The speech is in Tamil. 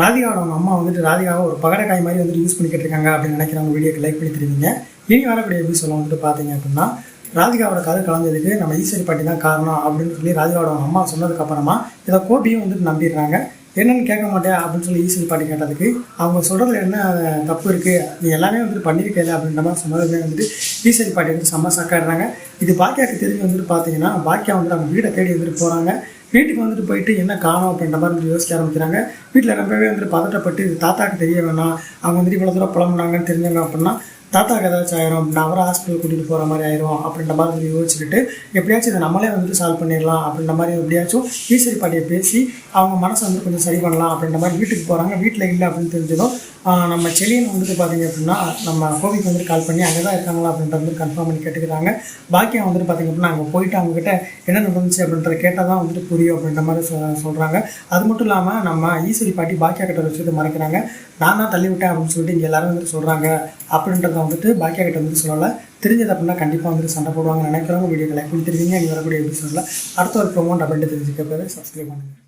ராதிகாவோட அவங்க அம்மா வந்துட்டு ராதிகாவை ஒரு பகடக்காய் மாதிரி வந்துட்டு யூஸ் பண்ணிக்கிட்டு இருக்காங்க அப்படின்னு நினைக்கிறவங்க வீடியோக்கு லைக் பண்ணி தெரிவிங்க. இனி வரக்கூடிய எபிசோட வந்துட்டு பார்த்தீங்க அப்படின்னா ராதிகாவோட கதை கலந்ததுக்கு நம்ம ஈஸ்வரி பாட்டி தான் காரணம் அப்படின்னு சொல்லி ராதிகாவோட அவங்க அம்மா சொன்னதுக்கப்புறமா இதை கோபியும் வந்துட்டு நம்பிடுறாங்க. என்னன்னு கேட்க மாட்டேன் அப்படின்னு சொல்லி ஈஸ்வரி பாட்டி கேட்டதுக்கு அவங்க சொல்கிறதுல என்ன தப்பு இருக்குது நீ எல்லாமே வந்துட்டு பண்ணியிருக்கல அப்படின்ற மாதிரி சொன்னதுமே வந்துட்டு ஈஸ்வரி பாட்டி வந்து செம்ம சாக்காடுறாங்க இது பாக்கியாவுக்கு தெரிஞ்சு வந்துட்டு பார்த்தீங்கன்னா பாக்கியா வந்துட்டு அவங்க வீடை தேடி வந்துட்டு போகிறாங்க வீட்டுக்கு வந்துட்டு போயிட்டு என்ன காணும் அப்படின்ற மாதிரி வந்து யோசிக்க ஆரம்பிக்கிறாங்க. வீட்டில் ரொம்பவே வந்துட்டு பதட்டப்பட்டு இது தாத்தாக்கு தெரிய வேணாம் அவங்க வந்துட்டு இவ்வளோ தூரம் புலம்புனாங்கன்னு தெரிஞ்சாங்க அப்படின்னா தாத்தாக்கு ஏதாச்சும் ஆயிரும் நான் அவரை ஹாஸ்பிட்டல் கூட்டிகிட்டு போகிற மாதிரி ஆயிரும் அப்படின்ற மாதிரி யோசிச்சுக்கிட்டு எப்படியாச்சும் இதை நம்மளே வந்துட்டு சால்வ் பண்ணிடலாம் அப்படின்ற மாதிரி எப்படியாச்சும் ஈஸ்வரி பாட்டியை பேசி அவங்க மனசை வந்து கொஞ்சம் சரி பண்ணலாம் அப்படின்ற மாதிரி வீட்டுக்கு போகிறாங்க வீட்டில் இல்லை அப்படின்னு தெரிஞ்சதும் நம்ம செலியன் வந்துட்டு பார்த்தீங்க அப்படின்னா நம்ம கோவிக்கு வந்துட்டு கால் பண்ணி அங்கே தான் இருக்காங்களா அப்படின்ற கன்ஃபார்ம் பண்ணி கேட்டுக்கிறாங்க. பாக்கியம் வந்துட்டு பார்த்தீங்க அப்படின்னா அங்கே போயிட்டு அவங்ககிட்ட என்ன நடந்துச்சு அப்படின்றத கேட்டால் தான் வந்துட்டு புரியும் அப்படின்ற மாதிரி சொ- சொல்கிறாங்க அது மட்டும் இல்லாமல் நம்ம ஈஸ்வரி பாட்டி பாக்கியா கிட்ட ஒரு விஷயத்தை மறைக்கிறாங்க. நான் தான் தள்ளி விட்டேன் அப்படின்னு சொல்லிட்டு இங்கே எல்லாரும் வந்துட்டு சொல்கிறாங்க அப்படின்றத வந்துட்டு பாக்கியா கிட்ட வந்து சொல்லலை. தெரிஞ்சது அப்படின்னா கண்டிப்பாக வந்துட்டு சண்டை போடுவாங்க நினைக்கிறவங்க வீடியோ லைக் பண்ணி தெரிஞ்சுங்க நீ வரக்கூடிய எபிசோடில் அடுத்த ஒரு ப்ரோமோட் அப்படின்ட்டு தெரிஞ்சுக்க சப்ஸ்கிரைப் பண்ணுங்கள்